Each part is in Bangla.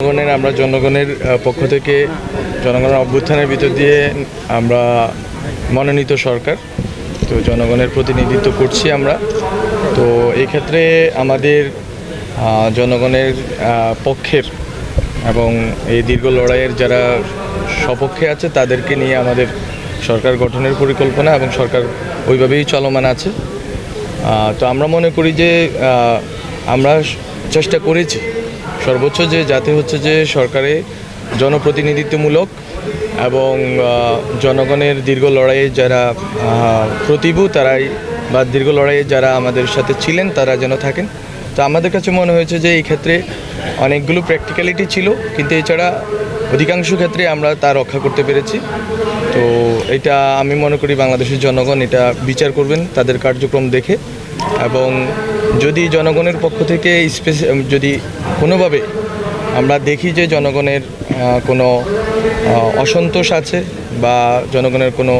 জনগণের, আমরা জনগণের পক্ষ থেকে জনগণের অভ্যুত্থানের ভিতর দিয়ে আমরা মনোনীত সরকার। তো জনগণের প্রতিনিধিত্ব করছি আমরা। তো ক্ষেত্রে আমাদের জনগণের পক্ষের এবং এই দীর্ঘ লড়াইয়ের যারা সপক্ষে আছে, তাদেরকে নিয়ে আমাদের সরকার গঠনের পরিকল্পনা এবং সরকার ওইভাবেই চলমান আছে। তো আমরা মনে করি যে আমরা চেষ্টা করেছি সর্বোচ্চ যে যাতে হচ্ছে যে সরকারে জনপ্রতিনিধিত্বমূলক এবং জনগণের দীর্ঘ লড়াইয়ে যারা প্রতিভু তারাই বা দীর্ঘ লড়াইয়ে যারা আমাদের সাথে ছিলেন তারা যেন থাকেন। তো আমাদের কাছে মনে হয়েছে যে এই ক্ষেত্রে অনেকগুলো প্র্যাকটিক্যালিটি ছিল, কিন্তু এছাড়া অধিকাংশ ক্ষেত্রে আমরা তা রক্ষা করতে পেরেছি। তো এটা আমি মনে করি বাংলাদেশের জনগণ এটা বিচার করবেন, তাদের কার্যক্রম দেখে। এবং যদি জনগণের পক্ষ থেকে স্পেসি যদি কোনোভাবে আমরা দেখি যে জনগণের কোনো অসন্তোষ আছে বা জনগণের কোনো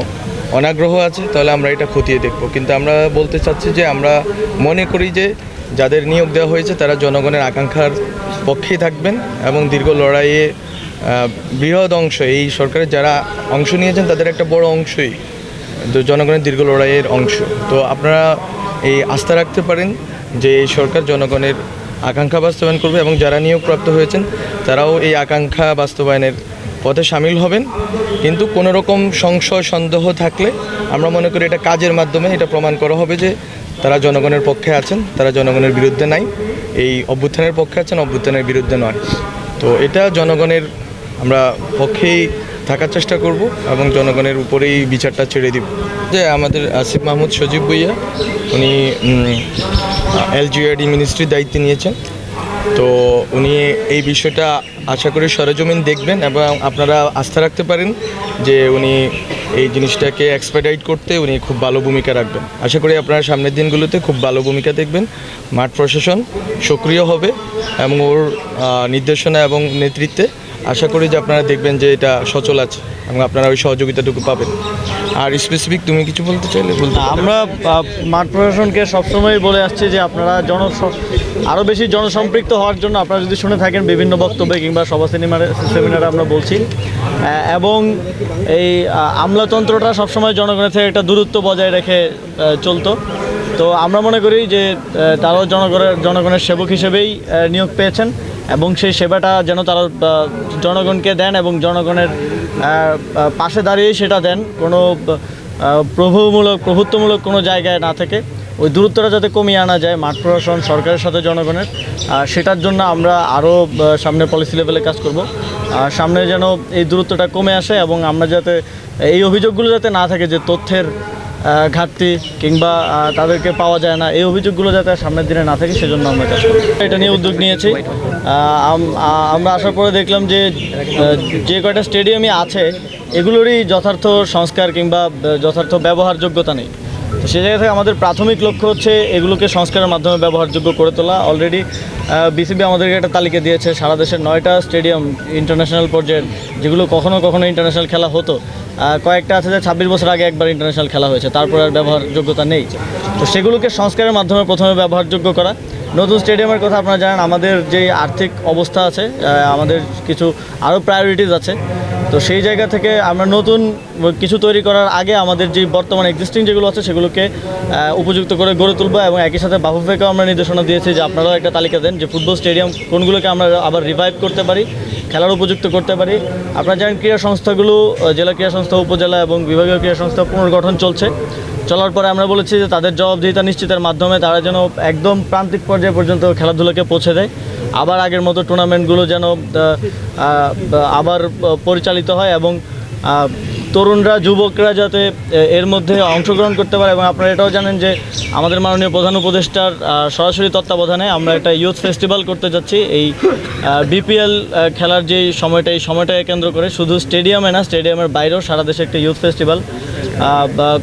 অনাগ্রহ আছে, তাহলে আমরা এটা খতিয়ে দেখব। কিন্তু আমরা বলতে চাচ্ছি যে আমরা মনে করি যে যাদের নিয়োগ দেওয়া হয়েছে, তারা জনগণের আকাঙ্ক্ষার পক্ষেই থাকবেন এবং দীর্ঘ লড়াইয়ে বৃহৎ অংশ, এই সরকারের যারা অংশ নিয়েছেন, তাদের একটা বড় অংশই জনগণের দীর্ঘ লড়াইয়ের অংশ। তো আপনারা এই আস্থা রাখতে পারেন যে এই সরকার জনগণের আকাঙ্ক্ষা বাস্তবায়ন করবে এবং যারা নিয়োগপ্রাপ্ত হয়েছেন, তারাও এই আকাঙ্ক্ষা বাস্তবায়নের পথে সামিল হবেন। কিন্তু কোনো রকম সংশয়, সন্দেহ থাকলে আমরা মনে করি এটা কাজের মাধ্যমে এটা প্রমাণ করা হবে যে তারা জনগণের পক্ষে আছেন, তারা জনগণের বিরুদ্ধে নাই। এই অভ্যুত্থানের পক্ষে আছেন, অভ্যুত্থানের বিরুদ্ধে নয়। তো এটা জনগণের আমরা পক্ষেই থাকার চেষ্টা করব এবং জনগণের উপরেই বিচারটা ছেড়ে দিব। যে আমাদের আসিফ মাহমুদ সজীব ভুইয়া, উনি এলজিআরডি মিনিস্ট্রির দায়িত্ব নিয়েছেন। তো উনি এই বিষয়টা আশা করি সরেজমিন দেখবেন এবং আপনারা আস্থা রাখতে পারেন যে উনি এই জিনিসটাকে এক্সপেডাইট করতে উনি খুব ভালো ভূমিকা রাখবেন। আশা করি আপনারা সামনের দিনগুলোতে খুব ভালো ভূমিকা দেখবেন। মাঠ প্রশাসন সক্রিয় হবে এবং ওর নির্দেশনা এবং নেতৃত্বে আশা করি যে আপনারা দেখবেন যে এটা সচল আছে এবং আপনারা ওই সহযোগিতাটুকু পাবেন। আর স্পেসিফিক তুমি কিছু বলতে চাইলে বলতে আমরা মাঠ প্রশাসনকে সবসময় বলে আসছি যে আপনারা জন আরও বেশি জনসম্পৃক্ত হওয়ার জন্য আপনারা যদি শুনে থাকেন বিভিন্ন বক্তব্যে কিংবা সভা সিনেমার সেমিনারে আমরা বলছি। এবং এই আমলাতন্ত্রটা সবসময় জনগণের থেকে একটা দূরত্ব বজায় রেখে চলতো। তো আমরা মনে করি যে তারাও জনগণের জনগণের সেবক হিসেবেই নিয়োগ পেয়েছেন এবং সেই সেবাটা যেন তারা জনগণকে দেন এবং জনগণের পাশে দাঁড়িয়ে সেটা দেন। কোনো প্রভুমূলক প্রভুত্বমূলক কোনো জায়গায় না থেকে। ওই দূরত্বটা যাতে কমিয়ে আনা যায়, মাঠ প্রশাসন, সরকারের সাথে জনগণের সেটার জন্য আমরা আরও সামনে পলিসি লেভেলে কাজ করব। আর সামনে যেন এই দূরত্বটা কমে আসে এবং আমরা যাতে, এই অভিযোগগুলো যাতে না থাকে যে তথ্যের ঘাটতি কিংবা তাদেরকে পাওয়া যায় না। এই অভিযোগগুলো যাতে সামনের দিনে না থাকে, সেজন্য আমরা কাজ করি এটা নিয়ে উদ্যোগ নিয়েছি। আমরা আসার পরে দেখলাম যে যে কয়টা স্টেডিয়ামই আছে, এগুলোরই যথার্থ সংস্কার কিংবা যথার্থ ব্যবহারযোগ্যতা নেই। তো সেই জায়গা থেকে আমাদের প্রাথমিক লক্ষ্য হচ্ছে এগুলোকে সংস্কারের মাধ্যমে ব্যবহারযোগ্য করে তোলা। অলরেডি বিসিবি আমাদেরকে একটা তালিকা দিয়েছে, সারা দেশের নয়টা স্টেডিয়াম ইন্টারন্যাশনাল পর্যায়ের, যেগুলো কখনো কখনো ইন্টারন্যাশনাল খেলা হতো। কয়েকটা আছে যে ছাব্বিশ বছর আগে একবার ইন্টারন্যাশনাল খেলা হয়েছে, তারপর আর ব্যবহারযোগ্যতা নেই। তো সেগুলোকে সংস্কারের মাধ্যমে প্রথমে ব্যবহারযোগ্য করা। নতুন স্টেডিয়ামের কথা আপনারা জানেন, আমাদের যে আর্থিক অবস্থা আছে আমাদের কিছু আরও প্রায়োরিটিস আছে। তো সেই জায়গা থেকে আমরা নতুন কিছু তৈরি করার আগে আমাদের যে বর্তমান এক্সিস্টিং যেগুলো আছে সেগুলোকে উপযুক্ত করে গড়ে তুলবো এবং একই সাথে বাফুফেকেও আমরা নির্দেশনা দিয়েছি যে আপনারাও একটা তালিকা দেন যে ফুটবল স্টেডিয়াম কোনগুলোকে আমরা আবার রিভাইভ করতে পারি, খেলার উপযুক্ত করতে পারি। আপনারা জানেন ক্রীড়া সংস্থাগুলো জেলা ক্রীড়া সংস্থা, উপজেলা এবং বিভাগীয় ক্রীড়া সংস্থা পুনর্গঠন চলছে। চলার পরে আমরা বলেছি যে তাদের জবাবদিহিতা নিশ্চিতের মাধ্যমে তারা যেন একদম প্রান্তিক পর্যায়ে পর্যন্ত খেলাধুলাকে পৌঁছে দেয়। আবার আগের মতো টুর্নামেন্টগুলো যেন আবার পরিচালিত হয় এবং তরুণরা, যুবকরা যাতে এর মধ্যে অংশগ্রহণ করতে পারে এবং আপনারা এটাও জানেন যে আমাদের মাননীয় প্রধান উপদেষ্টার সরাসরি তত্ত্বাবধানে আমরা একটা ইউথ ফেস্টিভ্যাল করতে যাচ্ছি। এই বিপিএল খেলার যে সময়টা, এই সময়টাকে কেন্দ্র করে শুধু স্টেডিয়ামে না, স্টেডিয়ামের বাইরেও সারা দেশে একটা ইউথ ফেস্টিভ্যাল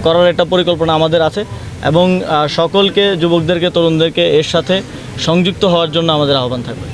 করার একটা পরিকল্পনা আমাদের আছে এবং সকলকে, যুবকদেরকে, তরুণদেরকে এর সাথে সংযুক্ত হওয়ার জন্য আমাদের আহ্বান থাকবে।